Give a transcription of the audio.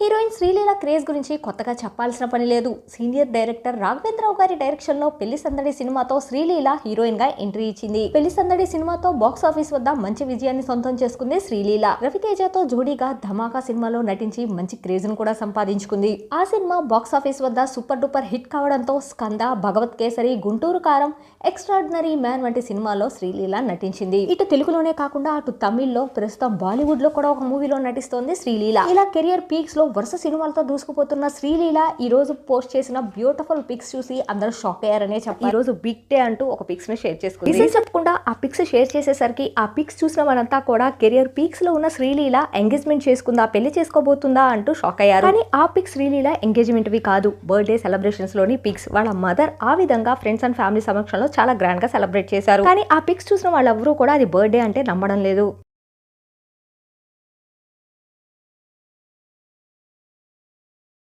Heroine Sreeleela craze గురించి కొత్తగా చెప్పాల్సిన పని లేదు. సీనియర్ డైరెక్టర్ రాఘవేంద్రరావు గారి డైరెక్షన్లో పెళ్ళి సందడి సినిమాతో శ్రీలీల హీరోయిన్గా ఎంట్రీ ఇచ్చింది. పెళ్ళి సందడి సినిమాతో బాక్స్ ఆఫీస్ వద్ద మంచి విజయాన్ని సొంతం చేసుకుంది శ్రీలీల. రవితేజతో జోడీగా ధమాకా సినిమాలో నటించి మంచి క్రేజ్ను కూడా సంపాదించుకుంది. ఆ సినిమా బాక్స్ ఆఫీస్ వద్ద సూపర్ డూపర్ హిట్ కావడంతో స్కంద భగవత్ కేసరి గుంటూరు కారం ఎక్స్ట్రాడినరీ మ్యాన్ వంటి సినిమాలో శ్రీలీల నటించింది. ఇటు తెలుగులోనే కాకుండా అటు తమిళ్ళో ప్రస్తుతం బాలీవుడ్లో కూడా ఒక మూవీలో నటిస్తోంది శ్రీలీల. ఇలా కెరియర్ పీక్స్లో వరుస సినిమాలతో దూసుకుపోతున్న శ్రీలీల ఈ రోజు పోస్ట్ చేసిన బ్యూటిఫుల్ పిక్స్ చూసి అందరూ షాక్ అయ్యారనే చెప్పాలి. ఈ రోజు బిగ్ డే అంటూ ఒక పిక్స్ని షేర్ చేసుకుంది. రీజన్ చెప్పకుండా ఆ పిక్స్ షేర్ చేసేసరికి ఆ పిక్స్ చూసిన వాళ్ళంతా కూడా కెరియర్ పీక్స్లో ఉన్న శ్రీలీల ఎంగేజ్మెంట్ చేసుకుందా పెళ్ళి చేసుకోబోతుందా అంటూ షాక్ అయ్యారు. కానీ ఆ పిక్స్ శ్రీలీల ఎంగేజ్మెంట్ వి కాదు. బర్త్డే సెలబ్రేషన్స్లోని పిక్స్ వాళ్ళ మదర్ ఆ విధంగా ఫ్రెండ్స్ అండ్ ఫ్యామిలీ సమక్షంలో చాలా గ్రాండ్గా సెలబ్రేట్ చేశారు. కానీ ఆ పిక్స్ చూసిన వాళ్ళెవరూ కూడా అది బర్త్డే అంటే నమ్మడం లేదు.